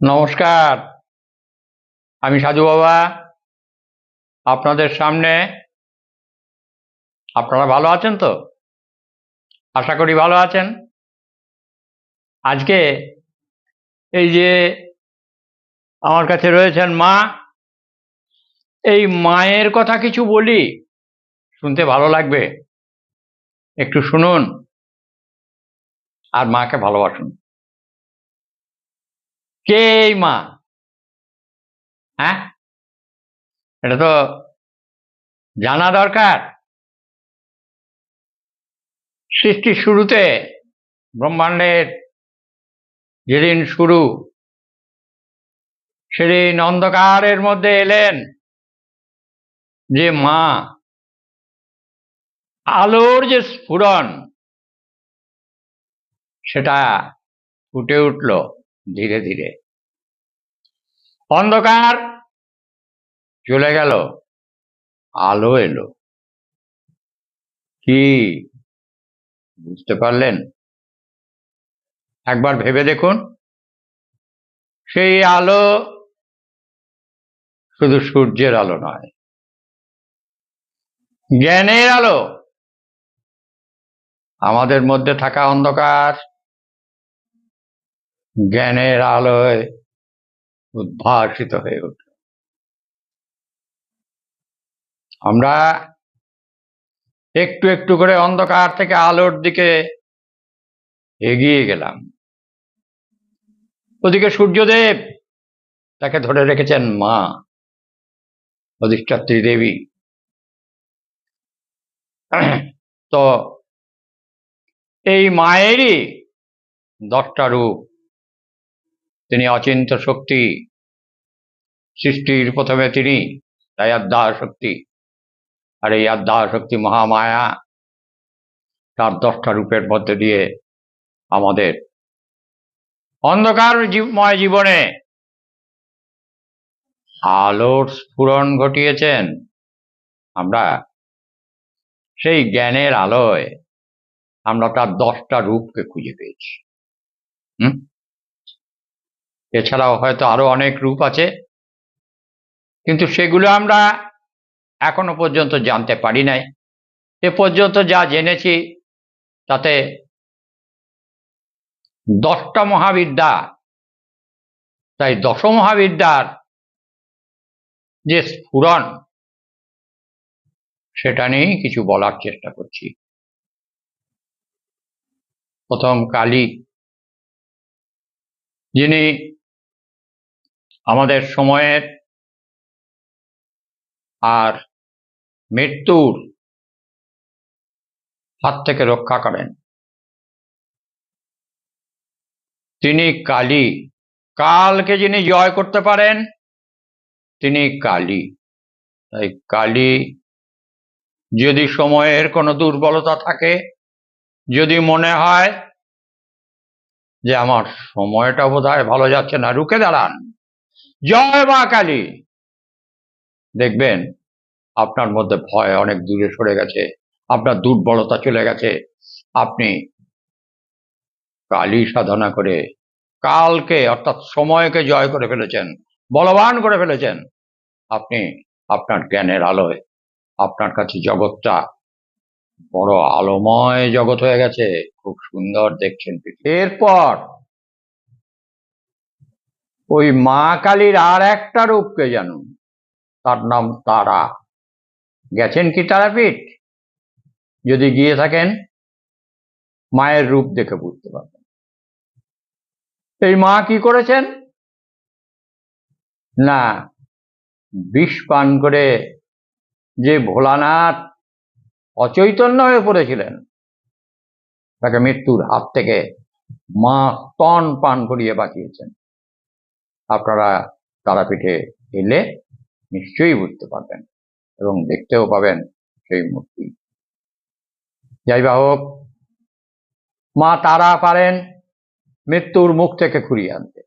নমস্কার। আমি সাধু বাবা। আপনাদের সামনে আপনারা ভালো আছেন তো? আশা করি ভালো আছেন। আজকে এই যে আমার কাছে রয়েছেন মা, এই মায়ের কথা কিছু বলি, শুনতে ভালো লাগবে। একটু শুনুন। আর মাকে ভালোবাসুন। কে মা হ্যাঁ? এটা তো জানা দরকার। সৃষ্টির শুরুতে ব্রহ্মাণ্ডের যেদিন শুরু, সেদিন অন্ধকারের মধ্যে এলেন যে মা। আলোর যে স্ফুরণ, সেটা ফুটে উঠল। ধীরে ধীরে। অন্ধকার চলে গেল। আলো এলো। কি? বুঝতে পারলেন? একবার ভেবে দেখুন। সেই আলো শুধু সূর্যের আলো নয়, জ্ঞানের আলো। আমাদের মধ্যে থাকা অন্ধকার জ্ঞানের আলোয় উদ্ভাসিত হয়ে উঠল। আমরা একটু একটু করে অন্ধকার থেকে আলোর দিকে এগিয়ে গেলাম। ওদিকে সূর্যদেব তাকে ধরে রেখেছেন মা, অধিষ্ঠাত্রী দেবী। তো এই মায়েরই দশটা রূপ তিনি অচিন্ত শক্তি। সৃষ্টির প্রথমে তিনি তাই আদ্যাহ শক্তি। আর এই আদ্যাহ শক্তি মহামায়া তার দশটা রূপের মধ্যে দিয়ে আমাদের। অন্ধকার ময় জীবনে আলোর স্ফুরণ ঘটিয়েছেন। আমরা সেই জ্ঞানের আলোয় আমরা তার দশটা রূপকে খুঁজে পেয়েছি। হুম? এছাড়াও হয়তো আরও অনেক রূপ আছে। কিন্তু সেগুলো আমরা এখনও পর্যন্ত জানতে পারি নাই। এ পর্যন্ত যা জেনেছি, তাতে দশটা মহাবিদ্যা, তাই দশ মহাবিদ্যার যে স্ফুরণ, সেটা নিয়েই কিছু বলার চেষ্টা করছি। প্রথম কালী, যিনি আমাদের সময়ের আর মৃত্যুর হাত থেকে রক্ষা করেন। তিনি কালী। কালকে যিনি জয় করতে পারেন, তিনি কালী। তাই কালী, যদি সময়ের কোনো দুর্বলতা থাকে, যদি মনে হয় যে আমার সময়টা বোধ হয় ভালো যাচ্ছে না, রুখে দাঁড়ান। জয় মা কালী। দেখবেন, আপনার মধ্যে ভয় অনেক দূরে সরে গেছে, আপনার দুর্বলতা চলে গেছে। আপনি কালী সাধনা করে কালকে অর্থাৎ সময়কে জয় করে ফেলেছেন, বলবান করে ফেলেছেন, আপনি আপনার জ্ঞানের আলোয়, আপনার কাছে জগৎটা বড় আলোময় জগৎ হয়ে গেছে, খুব সুন্দর দেখছেন এরপর ওই মা কালীর আর একটা রূপকে জানুন। তার নাম তারা। গেছেন কি তারাপীঠ? যদি গিয়ে থাকেন, মায়ের রূপ দেখে বুঝতে পারবেন। এই মা কি করেছেন? না, বিষ পান করে যে ভোলানাথ অচৈতন্য হয়ে পড়েছিলেন, তাকে মৃত্যুর হাত থেকে মা তন পান করিয়ে বাঁচিয়েছেন। আপনারা তারাপীঠে এলে নিশ্চয়ই বুঝতে পারবেন এবং দেখতেও পাবেন সেই মূর্তি। যাই বা হোক, মা তারা পারেন মৃত্যুর মুখ থেকে খুঁড়িয়ে আনতে।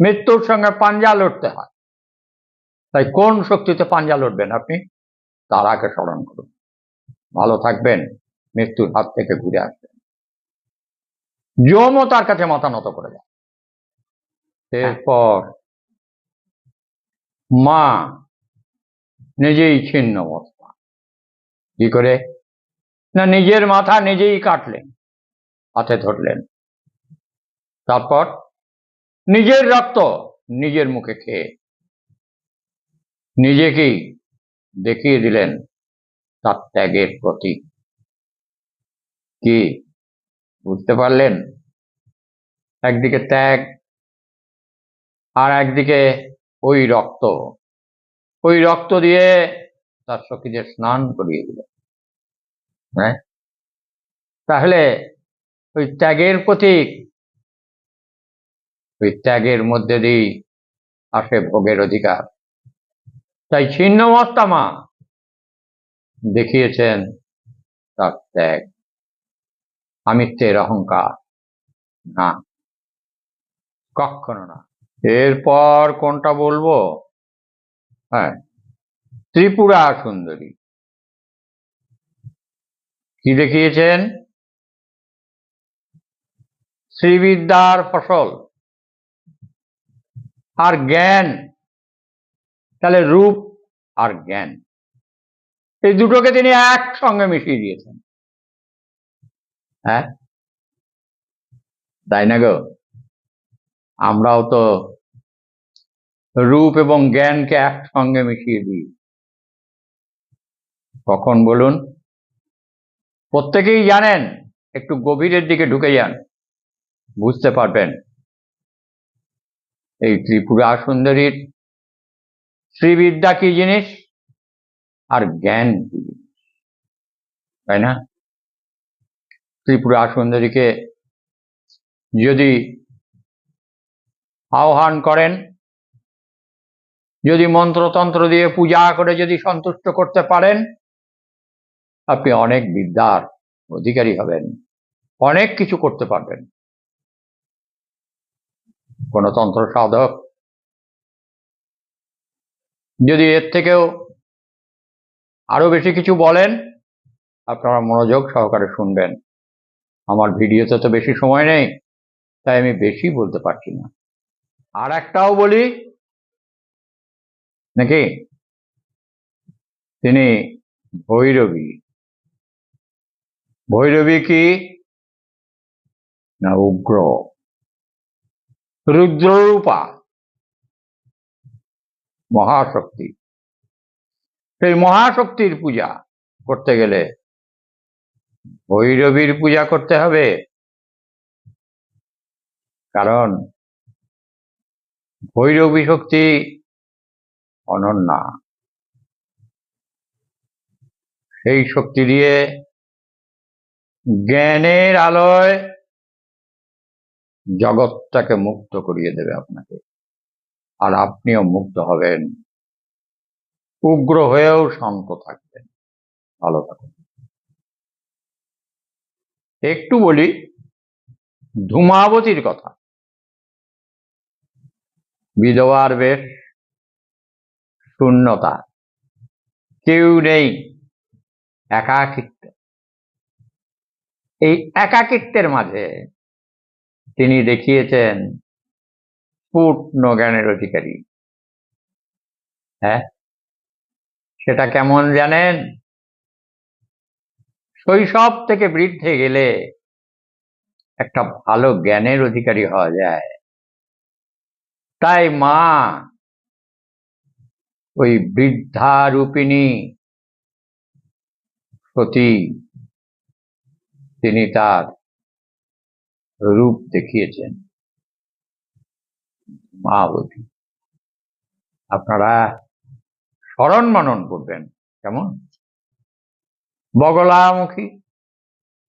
মৃত্যুর সঙ্গে পাঞ্জা লড়তে হয়। তাই কোন শক্তিতে পাঞ্জা লড়বেন আপনি? তারাকে স্মরণ করুন। ভালো থাকবেন, মৃত্যুর হাত থেকে ঘুরে আসবেন। যমও তার কাছে মাথা নত করে যায় এরপর মা নিজেই ছিন্ন অবস্থা। কি করে? না, নিজের মাথা নিজেই কাটলেন, হাতে ধরলেন। তারপর নিজের রক্ত নিজের মুখে খেয়ে নিজেকেই দেখিয়ে দিলেন তার ত্যাগের প্রতীক। কি? বুঝতে পারলেন? একদিকে ত্যাগ আর একদিকে ওই রক্ত। ওই রক্ত দিয়ে তার সখীদের স্নান করিয়ে দিলেন হ্যাঁ? তাহলে ওই ত্যাগের প্রতীক, ওই ত্যাগের মধ্যে দিয়েই আসে ভোগের অধিকার। তাই ছিন্নমত্তা মা দেখিয়েছেন তার ত্যাগ। আমিত্বের অহংকার না। কখনো না। এরপর কোনটা বলব? হ্যাঁ ত্রিপুরা সুন্দরী। কি দেখিয়েছেন? শ্রীবিদ্যার ফসল। আর জ্ঞান। তাহলে রূপ আর জ্ঞান। এই দুটোকে তিনি একসঙ্গে মিশিয়ে দিয়েছেন। হ্যাঁ? তাই না গো? আমরাও তো রূপ এবং জ্ঞানকে একসঙ্গে মিশিয়ে দিই। কখন বলুন? প্রত্যেকেই জানেন, একটু গভীরের দিকে ঢুকে যান, বুঝতে পারবেন। এই ত্রিপুরা সুন্দরীর শ্রীবিদ্যা কি জিনিস? আর জ্ঞান কি তাই না? ত্রিপুরা সুন্দরীকে যদি আহ্বান করেন। যদি মন্ত্রতন্ত্র দিয়ে পূজা করে যদি সন্তুষ্ট করতে পারেন, আপনি অনেক বিদ্যার অধিকারী হবেন, অনেক কিছু করতে পারবেন। কোন তন্ত্র সাধক যদি এর থেকেও আরও বেশি কিছু বলেন, আপনারা মনোযোগ সহকারে শুনবেন। আমার ভিডিওতে তো বেশি সময় নেই, তাই আমি বেশি বলতে পারছি না। আর একটাও বলি, নাকি? তিনি ভৈরবী। ভৈরবী কি? না, উগ্র। রুদ্ররূপা। মহাশক্তি। সেই মহাশক্তির পূজা করতে গেলে ভৈরবীর পূজা করতে হবে। কারণ ভৈরবী শক্তি অনন্যা। সেই শক্তি দিয়ে জ্ঞানের আলোয় জগৎটাকে মুক্ত করিয়ে দেবে আপনাকে। আর আপনিও মুক্ত হবেন। উগ্র হয়েও শান্ত থাকবেন। ভালো থাকুন। একটু বলি, ধূমাবতীর কথা। বিধবার বেশ শূন্যতা। কেউ নেই একাকিত্ব। এই একাকিত্বের মাঝে তিনি দেখিয়েছেন পূর্ণ জ্ঞানের অধিকারী। হ্যাঁ? সেটা কেমন জানেন? শৈশব থেকে বৃদ্ধে গেলে একটা ভালো জ্ঞানের অধিকারী হওয়া যায়। তাই মা, ওই বৃদ্ধা রূপিণী সতী, তিনি তার রূপ দেখিয়েছেন। মাবতী আপনারা স্মরণ মনন করবেন, কেমন? বগলামুখী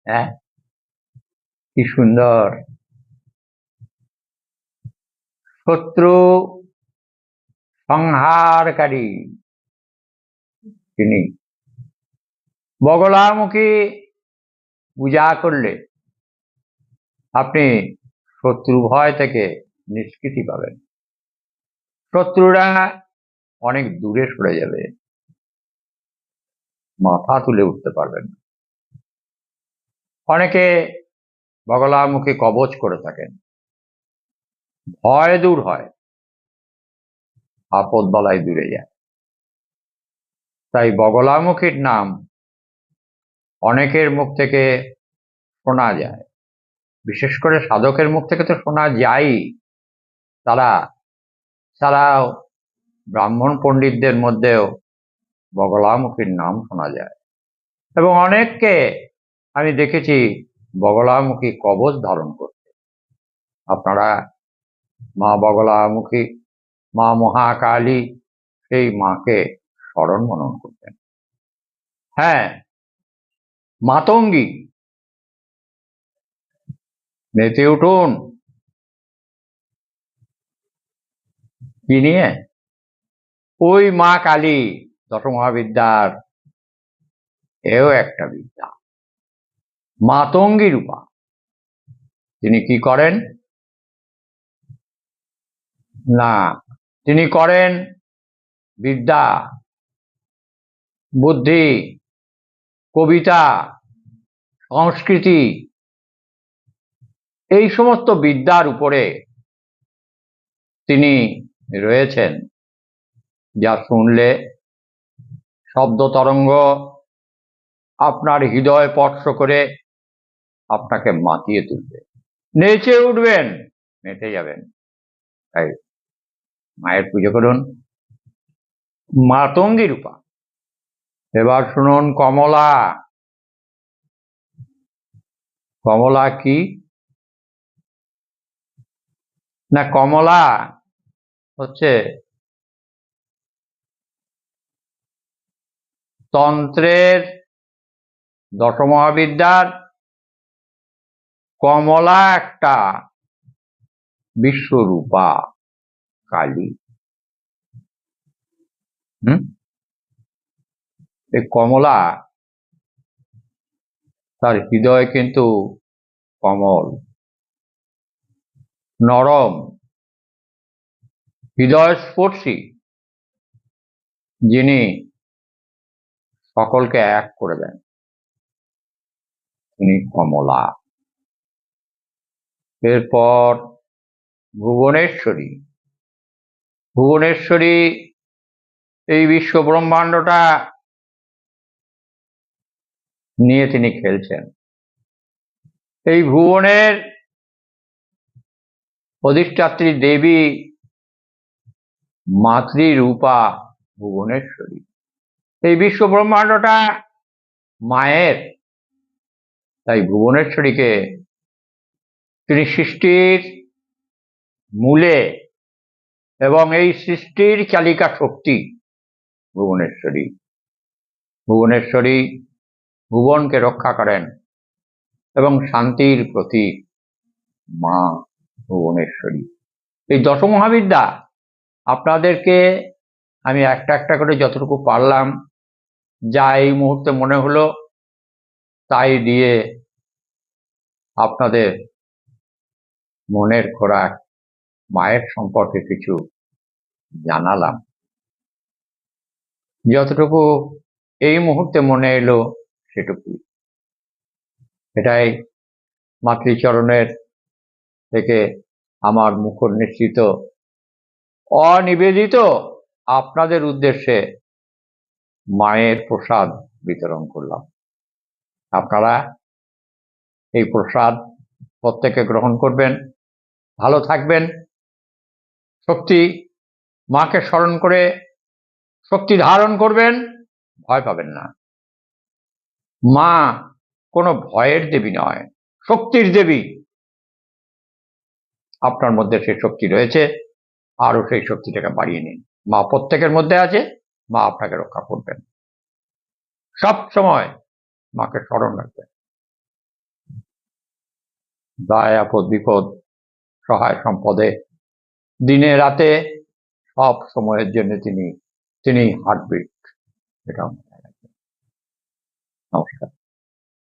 হ্যাঁ? কি সুন্দর। শত্রু সংহারকারী তিনি। বগলামুখী পূজা করলে আপনি শত্রু ভয় থেকে নিষ্কৃতি পাবেন। শত্রুরা অনেক দূরে সরে যাবে। মাথা তুলে উঠতে পারবেন। অনেকে বগলামুখী কবচ করে থাকেন। ভয় দূর হয়। আপদ বালাই দূরে যায়। তাই বগলামুখীর নাম অনেকের মুখ থেকে শোনা যায়। বিশেষ করে সাধকের মুখ থেকে তো শোনা যায়ই তারা ছাড়াও ব্রাহ্মণ পণ্ডিতদের মধ্যেও বগলামুখীর নাম শোনা যায়। এবং অনেককে আমি দেখেছি বগলামুখী কবচ ধারণ করতে। আপনারা মা বগলামুখী, মা মহাকালী, সেই মাকে স্মরণ মনন করতেন। হ্যাঁ মাতঙ্গী। মেতে উঠুন। কি নিয়ে? ওই মা কালী দশমহাবিদ্যার এও একটা বিদ্যা। মাতঙ্গী রূপা। তিনি কি করেন? না। তিনি করেন বিদ্যা, বুদ্ধি, কবিতা, সংস্কৃতি। এই সমস্ত বিদ্যার উপরে তিনি রয়েছেন। যা শুনলে শব্দ তরঙ্গ আপনার হৃদয় স্পর্শ করে আপনাকে মাতিয়ে তুলবে। নেচে উঠবেন মেতে যাবেন। তাই মায়ের পুজো করুন। মাতঙ্গী রূপা। এবার শুনুন কমলা। কমলা কি? না, কমলা হচ্ছে তন্ত্রের দশমহাবিদ্যার কমলা একটা বিশ্বরূপা। কালী। হুম? এই কমলা, তার হৃদয় কিন্তু কমল। নরম, হৃদয়স্পর্শী, যিনি সকলকে এক করে দেন, তিনি কমলা। এরপর ভুবনেশ্বরী। ভুবনেশ্বরী এই বিশ্ব ব্রহ্মাণ্ডটা নিয়ে তিনি খেলছেন। এই ভুবনের অধিষ্ঠাত্রী দেবী মাতৃরূপা ভুবনেশ্বরী। এই বিশ্ব ব্রহ্মাণ্ডটা মায়ের, তাই ভুবনেশ্বরীকে তিনি সৃষ্টির মূলে এবং এই সৃষ্টির চালিকা শক্তি ভুবনেশ্বরী। ভুবনেশ্বরী ভুবনকে রক্ষা করেন এবং শান্তির প্রতীক মা ভুবনেশ্বরী। এই দশমহাবিদ্যা আপনাদেরকে আমি একটা একটা করে যতটুকু পারলাম, যা এই মুহূর্তে মনে হলো, তাই দিয়ে আপনাদের মনের খোরাক মায়ের সম্পর্কে কিছু জানালাম। যতটুকু এই মুহূর্তে মনে এলো সেটুকুই। এটাই মাতৃচরণের থেকে আমার মুখর নিশ্চিত অনিবেদিত আপনাদের উদ্দেশ্যে মায়ের প্রসাদ বিতরণ করলাম। আপনারা এই প্রসাদ প্রত্যেকে গ্রহণ করবেন, ভালো থাকবেন। শক্তি মাকে স্মরণ করে শক্তি ধারণ করবেন, ভয় পাবেন না। মা কোনো ভয়ের দেবী নয়, শক্তির দেবী। আপনার মধ্যে সেই শক্তি রয়েছে, আরও সেই শক্তিটাকে বাড়িয়ে নিন। মা প্রত্যেকের মধ্যে আছে, মা আপনাকে রক্ষা করবেন। সব সময় মাকে স্মরণ রাখবেন। দায় আপদ বিপদ, সহায় সম্পদে দিনে রাতে সব সময়ের জন্য তিনি তিনি হার্টবিট এটা নমস্কার।